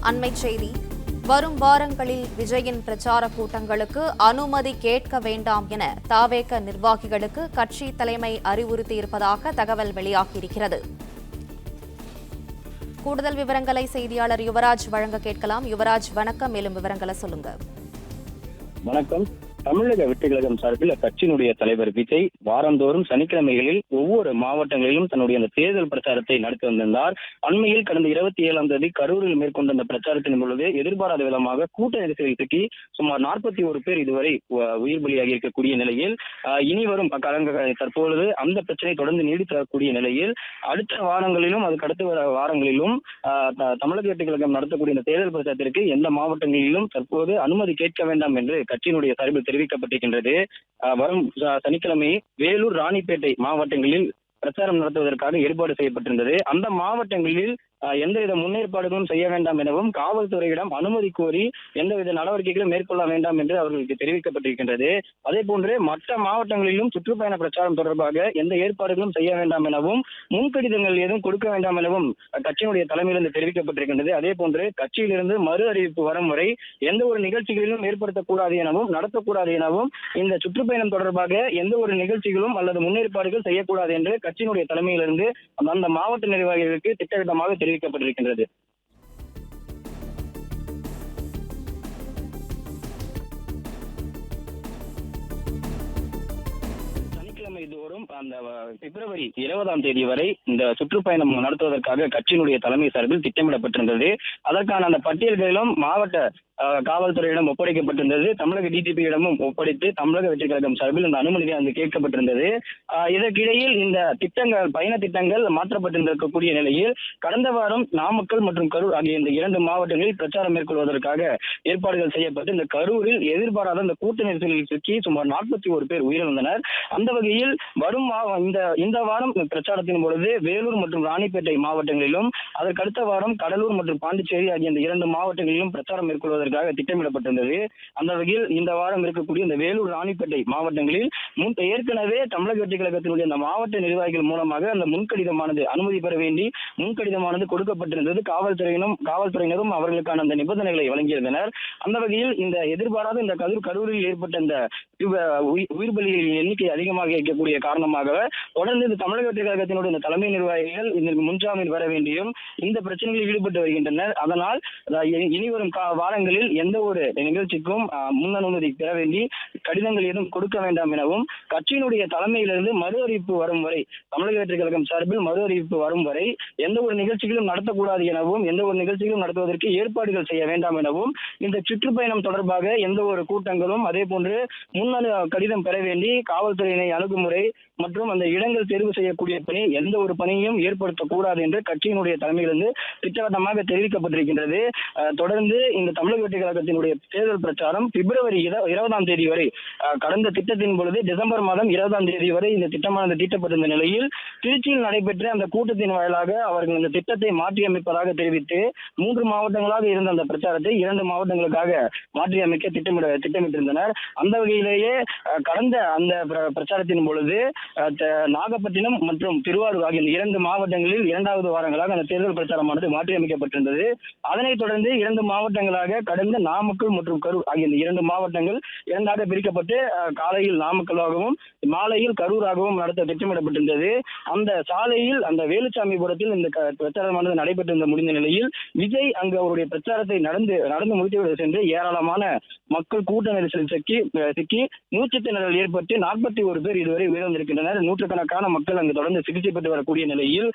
அண்மைச் செய்தி. வரும் வாரங்களில் விஜயின் பிரச்சார கூட்டங்களுக்கு அனுமதி கேட்க வேண்டாம் என தாவேக நிர்வாகிகளுக்கு கட்சி தலைமை அறிவுறுத்தியிருப்பதாக தகவல் வெளியாகியிருக்கிறது. கூடுதல் விவரங்களை செய்தியாளர் யுவராஜ் வழங்க கேட்கலாம். யுவராஜ் வணக்கம். மேலும் விவரங்களை சொல்லுங்க. வணக்கம். தமிழக வெற்றிக்கழகம் சார்பில் அக்கட்சியினுடைய தலைவர் விஜய் வாரந்தோறும் சனிக்கிழமைகளில் ஒவ்வொரு மாவட்டங்களிலும் தன்னுடைய அந்த தேர்தல் பிரச்சாரத்தை நடத்தி வந்திருந்தார். அண்மையில் கடந்த இருபத்தி ஏழாம் தேதி கரூரில் மேற்கொண்ட அந்த பிரச்சாரத்தின் பொழுது எதிர்பாராத விதமாக கூட்ட நெரிசலில் சிக்கி சுமார் நாற்பத்தி ஒரு பேர் இதுவரை உயிர் பலியாகி இருக்கக்கூடிய நிலையில் இனி வரும் காலங்க தற்பொழுது அந்த பிரச்சனை தொடர்ந்து நீடித்து நிலையில் அடுத்த வாரங்களிலும் அதுக்கு அடுத்த வர வாரங்களிலும் ஆஹ், த- தமிழக வெற்றிக்கழகம் நடத்தக்கூடிய இந்த தேர்தல் பிரச்சாரத்திற்கு எந்த மாவட்டங்களிலும் தற்போது அனுமதி கேட்க வேண்டாம் என்று கட்சியினுடைய சார்பில் தெரிவிக்கப்பட்டிருக்கின்றது. வரும் சனிக்கிழமை வேலூர் ராணிப்பேட்டை மாவட்டங்களில் பிரச்சாரம் நடத்துவதற்காக ஏற்பாடு செய்யப்பட்டிருந்தது. அந்த மாவட்டங்களில் எந்தவித முன்னேற்பாடுகளும் செய்ய வேண்டாம் எனவும் காவல்துறையிடம் அனுமதி கோரி எந்தவித நடவடிக்கைகளும் மேற்கொள்ள வேண்டாம் என்று அவர்களுக்கு தெரிவிக்கப்பட்டிருக்கின்றது. அதே போன்று மற்ற மாவட்டங்களிலும் சுற்றுப்பயண பிரச்சாரம் தொடர்பாக எந்த ஏற்பாடுகளும் செய்ய வேண்டாம் எனவும் முன்கடிதங்கள் எதுவும் கொடுக்க வேண்டாம் எனவும் கட்சியினுடைய தலைமையிலிருந்து தெரிவிக்கப்பட்டிருக்கின்றது. அதே போன்று கட்சியிலிருந்து மறு அறிவிப்பு வரும் வரை எந்த ஒரு நிகழ்ச்சிகளிலும் ஏற்படுத்தக்கூடாது எனவும் நடத்தக்கூடாது எனவும் இந்த சுற்றுப்பயணம் தொடர்பாக எந்த ஒரு நிகழ்ச்சிகளும் அல்லது முன்னேற்பாடுகள் செய்யக்கூடாது என்று கட்சியினுடைய தலைமையிலிருந்து அந்த மாவட்ட நிர்வாகிகளுக்கு திட்டவட்டமாக தெரிவிக்கப்பட்டிருக்கின்றது. அந்த பிப்ரவரி இருபதாம் தேதி வரை இந்த சுற்றுப்பயணம் நடத்துவதற்காக கட்சியினுடைய தலைமை சார்பில் திட்டமிடப்பட்டிருந்தது. அதற்கான அந்த பட்டியல்களிலும் மாவட்ட காவல்துறையிடம் ஒப்படைக்கப்பட்டிருந்தது. தமிழக டிஜிபியிடமும் ஒப்படைத்து தமிழக வெற்றிக் கழகம் சார்பில் இந்த அனுமதி அங்கு கேட்கப்பட்டிருந்தது. இதற்கிடையில் இந்த திட்டங்கள் பயண திட்டங்கள் மாற்றப்பட்டிருந்திருக்கக்கூடிய நிலையில் கடந்த வாரம் நாமக்கல் மற்றும் கரூர் ஆகிய இந்த இரண்டு மாவட்டங்களில் பிரச்சாரம் மேற்கொள்வதற்காக ஏற்பாடுகள் செய்யப்பட்டு இந்த கரூரில் எதிர்பாராத இந்த கூட்ட நெரிசலில் சிக்கி சுமார் நாற்பத்தி ஒரு பேர் உயிரிழந்தனர். அந்த வகையில் வரும் இந்த இந்த வாரம் பிரச்சாரத்தின் பொழுது வேலூர் மற்றும் ராணிப்பேட்டை மாவட்டங்களிலும் அதற்கடுத்த வாரம் கடலூர் மற்றும் பாண்டிச்சேரி ஆகிய இந்த இரண்டு மாவட்டங்களிலும் பிரச்சாரம் மேற்கொள்வதற்காக திட்டமிடப்பட்டிருந்தது. அந்த வகையில் இந்த வாரம் இருக்கக்கூடிய இந்த வேலூர் ராணிப்பேட்டை மாவட்டங்களில் முன் ஏற்கனவே தமிழக வெற்றிக் கழகத்தினுடைய அந்த மாவட்ட நிர்வாகிகள் மூலமாக அந்த முன்கடிதமானது அனுமதி பெற வேண்டி முன்கடிதமானது கொடுக்கப்பட்டிருந்தது. காவல்துறையினும் காவல்துறையினரும் அவர்களுக்கான அந்த நிபந்தனைகளை வழங்கியிருந்தனர். அந்த வகையில் இந்த எதிர்பாராத இந்த கரூர் கரூரில் ஏற்பட்ட இந்த உயிர் பலிகளின் எண்ணிக்கை அதிகமாக இருக்கக்கூடிய காரணமாக தொடர்ந்து இந்த தமிழக வெற்றி கழகத்தினுடைய இந்த தலைமை நிர்வாகிகள் இதற்கு முன்ஜாமீன் வர வேண்டியும் இந்த பிரச்சனைகளில் ஈடுபட்டு வருகின்றனர். அதனால் இனிவரும் வாரங்களில் எந்த ஒரு நிகழ்ச்சிக்கும் அஹ், முன் அனுமதி பெற வேண்டி கடிதங்கள் எதுவும் கொடுக்க வேண்டாம் எனவும் கட்சியினுடைய தலைமையிலிருந்து மறு அறிவிப்பு வரும் வரை தமிழக வெற்றி கழகம் சார்பில் மறு அறிவிப்பு வரும் வரை எந்த ஒரு நிகழ்ச்சிகளும் நடத்தக்கூடாது எனவும் எந்த ஒரு நிகழ்ச்சிகளும் நடத்துவதற்கு ஏற்பாடுகள் செய்ய வேண்டாம் எனவும் இந்த சுற்றுப்பயணம் தொடர்பாக எந்த ஒரு கூட்டங்களும் அதே போன்று முன்னணு கடிதம் பெற வேண்டி காவல்துறையினை அணுகுமுறை மற்றும் அந்த இடங்கள் தேர்வு செய்யக்கூடிய பணி எந்த ஒரு பணியும் ஏற்படுத்தக்கூடாது என்று கட்சியினுடைய தலைமையிலிருந்து திட்டவட்டமாக தெரிவிக்கப்பட்டிருக்கின்றது. தொடர்ந்து இந்த தமிழக வெற்றி கழகத்தினுடைய தேர்தல் பிரச்சாரம் பிப்ரவரி இருபதாம் தேதி வரை கடந்த திட்டத்தின் பொழுது டிசம்பர் மாதம் இருபதாம் தேதி வரை இந்த திட்டமானது தீட்டப்பட்டிருந்த நிலையில் திருச்சியில் நடைபெற்ற அந்த கூட்டத்தின் வாயிலாக அவர்கள் இந்த திட்டத்தை மாற்றியமைப்பதாக தெரிவித்து மூன்று மாவட்டங்களாக இருந்த அந்த பிரச்சாரத்தை இரண்டு மாவட்டங்களுக்காக மாற்றியமைக்க திட்டமிட திட்டமிட்டிருந்தனர். அந்த வகையிலேயே கடந்த அந்த பிரச்சாரத்தின் பொழுது நாகப்பட்டினம் மற்றும் திருவாரூர் ஆகிய இரண்டு மாவட்டங்களில் இரண்டாவது வாரங்களாக அந்த தேர்தல் பிரச்சாரமானது மாற்றியமைக்கப்பட்டிருந்தது. அதனைத் தொடர்ந்து இரண்டு மாவட்டங்களாக கடந்த நாமக்கல் மற்றும் கரூர் ஆகிய இந்த இரண்டு மாவட்டங்கள் இரண்டாக பிரிக்கப்பட்டு காலையில் நாமக்கலாகவும் மாலையில் கரூராகவும் நடத்த திட்டமிடப்பட்டிருந்தது. அந்த சாலையில் அந்த வேலுசாமிபுரத்தில் இந்த க- பிரச்சாரமானது நடைபெற்றிருந்த முடிந்த நிலையில் விஜய் அங்கு அவருடைய பிரச்சாரத்தை நடந்து நடந்து முடித்துவிட சென்று ஏராளமான மக்கள் கூட்ட நெரிசலில் சிக்கி சிக்கி மூச்சு திணறல் ஏற்பட்டு நாற்பத்தி ஒரு பேர் இதுவரை உயிரிழந்திருக்கின்றனர். நூற்றுக்கணக்கான மக்கள் அங்கு தொடர்ந்து சிகிச்சை பெற்று வரக்கூடிய நிலையில்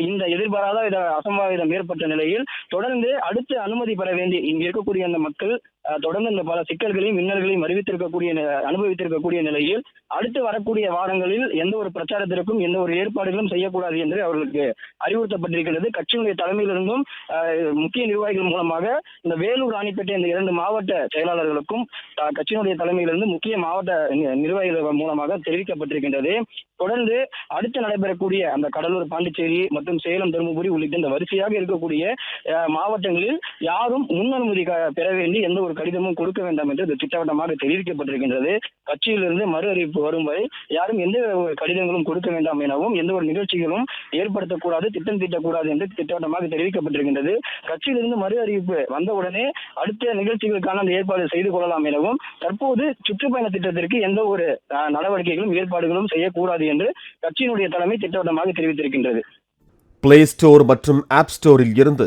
இந்த எதிர்பாராத அசம்பாவிதம் ஏற்பட்ட நிலையில் தொடர்ந்து அடுத்து அனுமதி பெற வேண்டிய இங்கு இருக்கக்கூடிய அந்த மக்கள் தொடர்ந்து இந்த பல சிக்கல்களையும் இன்னல்களையும் அறிவித்திருக்கக்கூடிய அனுபவித்திருக்கக்கூடிய நிலையில் அடுத்து வரக்கூடிய வாரங்களில் எந்த ஒரு பிரச்சாரத்திற்கும் எந்த ஒரு ஏற்பாடுகளும் செய்யக்கூடாது என்று அவர்களுக்கு அறிவுறுத்தப்பட்டிருக்கிறது கட்சியினுடைய தலைமையிலிருந்தும் முக்கிய நிர்வாகிகள் மூலமாக இந்த வேலூர் ராணிப்பேட்டை இந்த இரண்டு மாவட்ட செயலாளர்களுக்கும் கட்சியினுடைய தலைமையிலிருந்து முக்கிய மாவட்ட நிர்வாகிகள் மூலமாக தெரிவிக்கப்பட்டிருக்கின்றது. தொடர்ந்து அடுத்து நடைபெறக்கூடிய அந்த கடலூர் பாண்டிச்சேரி மற்றும் சேலம் தருமபுரி உள்ளிட்ட இந்த வரிசையாக இருக்கக்கூடிய மாவட்டங்களில் யாரும் முன் அனுமதி க- பெற வேண்டி எந்த ஒரு ஒரு கடிதமும் கொடுக்க வேண்டாம் என்று இது திட்டவட்டமாக தெரிவிக்கப்பட்டிருக்கின்றது. கட்சியிலிருந்து மறு அறிவிப்பு வரும் வரை யாரும் எந்த கடிதங்களும் கொடுக்க வேண்டாம் எனவும் எந்த ஒரு நிகழ்ச்சிகளும் ஏற்படுத்தக்கூடாது திட்டம் தீட்டக்கூடாது என்று திட்டவட்டமாக தெரிவிக்கப்பட்டிருக்கின்றது. கட்சியிலிருந்து மறு அறிவிப்பு வந்தவுடனே அடுத்த நிகழ்ச்சிகளுக்கான அந்த ஏற்பாடு செய்து கொள்ளலாம் எனவும் தற்போது சுற்றுப்பயண திட்டத்திற்கு எந்த ஒரு நடவடிக்கைகளும் ஏற்பாடுகளும் செய்யக்கூடாது என்று கட்சியினுடைய தலைமை திட்டவட்டமாக தெரிவித்திருக்கின்றது. பிளே ஸ்டோர் மற்றும் ஆப் ஸ்டோரில் இருந்து